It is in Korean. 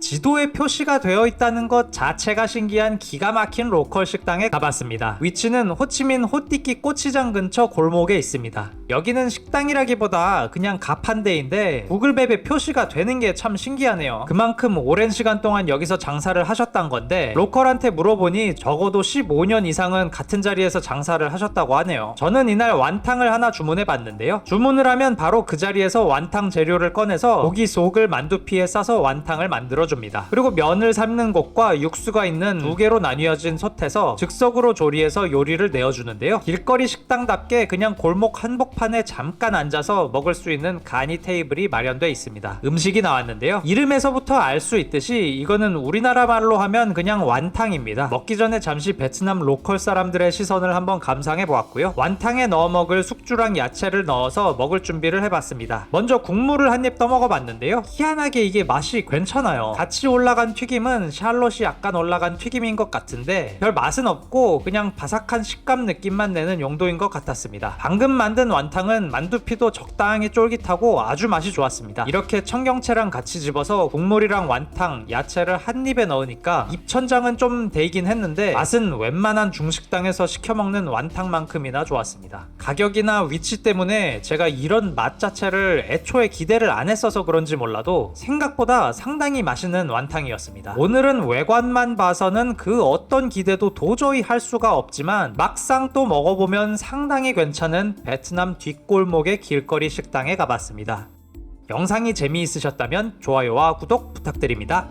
지도에 표시가 되어 있다는 것 자체가 신기한 기가 막힌 로컬 식당에 가봤습니다. 위치는 호치민 호띠끼 꼬치장 근처 골목에 있습니다. 여기는 식당이라기보다 그냥 가판대인데 구글맵에 표시가 되는 게 참 신기하네요. 그만큼 오랜 시간 동안 여기서 장사를 하셨단 건데 로컬한테 물어보니 적어도 15년 이상은 같은 자리에서 장사를 하셨다고 하네요. 저는 이날 완탕을 하나 주문해 봤는데요. 주문을 하면 바로 그 자리에서 완탕 재료를 꺼내서 고기 속을 만두피에 싸서 완탕을 만들어 줍니다. 그리고 면을 삶는 곳과 육수가 있는 두 개로 나뉘어진 솥에서 즉석으로 조리해서 요리를 내어주는데요. 길거리 식당답게 그냥 골목 한복판에 잠깐 앉아서 먹을 수 있는 간이 테이블이 마련돼 있습니다. 음식이 나왔는데요. 이름에서부터 알 수 있듯이 이거는 우리나라 말로 하면 그냥 완탕입니다. 먹기 전에 잠시 베트남 로컬 사람들의 시선을 한번 감상해 보았고요. 완탕에 넣어 먹을 숙주랑 야채를 넣어서 먹을 준비를 해봤습니다. 먼저 국물을 한 입 떠먹어 봤는데요. 희한하게 이게 맛이 괜찮아요. 같이 올라간 튀김은 샬롯이 약간 올라간 튀김인 것 같은데 별 맛은 없고 그냥 바삭한 식감 느낌만 내는 용도인 것 같았습니다. 방금 만든 완탕은 만두피도 적당히 쫄깃하고 아주 맛이 좋았습니다. 이렇게 청경채랑 같이 집어서 국물이랑 완탕, 야채를 한 입에 넣으니까 입천장은 좀 데이긴 했는데 맛은 웬만한 중식당에서 시켜 먹는 완탕만큼이나 좋았습니다. 가격이나 위치 때문에 제가 이런 맛 자체를 애초에 기대를 안 했어서 그런지 몰라도 생각보다 상당히 맛있 는 완탕이었습니다. 오늘은 외관만 봐서는 그 어떤 기대도 도저히 할 수가 없지만 막상 또 먹어보면 상당히 괜찮은 베트남 뒷골목의 길거리 식당에 가봤습니다. 영상이 재미있으셨다면 좋아요와 구독 부탁드립니다.